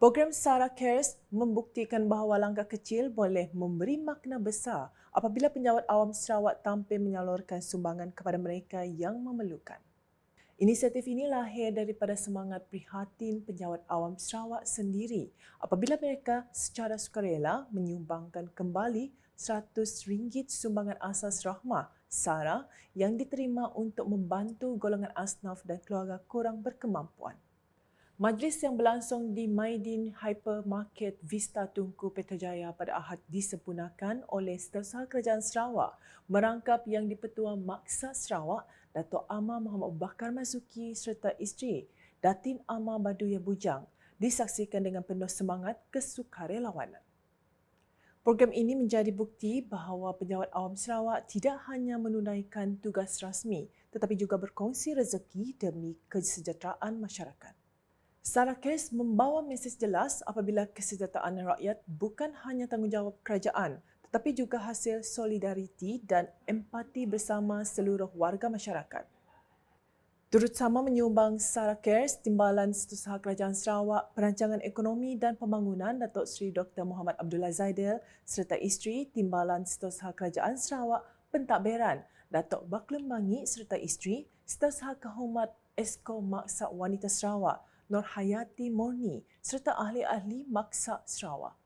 Program Sara Cares membuktikan bahawa langkah kecil boleh memberi makna besar apabila penjawat awam Sarawak tampil menyalurkan sumbangan kepada mereka yang memerlukan. Inisiatif ini lahir daripada semangat prihatin penjawat awam Sarawak sendiri apabila mereka secara sukarela menyumbangkan kembali RM100 sumbangan asas rahmah SARA yang diterima untuk membantu golongan asnaf dan keluarga kurang berkemampuan. Majlis yang berlangsung di Maidin Hypermarket Vista Tunku Petrojaya pada Ahad disempurnakan oleh Setiausaha Kerajaan Sarawak merangkap yang di-Pertua Maksa Sarawak Datuk Amar Muhammad Bakar Mazuki serta isteri Datin Amar Baduya Bujang disaksikan dengan penuh semangat kesukarelawanan. Program ini menjadi bukti bahawa penjawat awam Sarawak tidak hanya menunaikan tugas rasmi tetapi juga berkongsi rezeki demi kesejahteraan masyarakat. Sarah Kes membawa mesej jelas apabila kesejahteraan rakyat bukan hanya tanggungjawab kerajaan tetapi juga hasil solidariti dan empati bersama seluruh warga masyarakat. Turut sama menyumbang Sarah Cares, Timbalan Setiausaha Kerajaan Sarawak, Perancangan Ekonomi dan Pembangunan Datuk Seri Dr. Muhammad Abdullah Zaidil serta isteri Timbalan Setiausaha Kerajaan Sarawak, Pentadbiran Datuk Baklum Bangi serta isteri Setiausaha Kehormat Esko Maksa Wanita Sarawak, Nur Hayati Morni serta ahli-ahli Maksa Sarawak.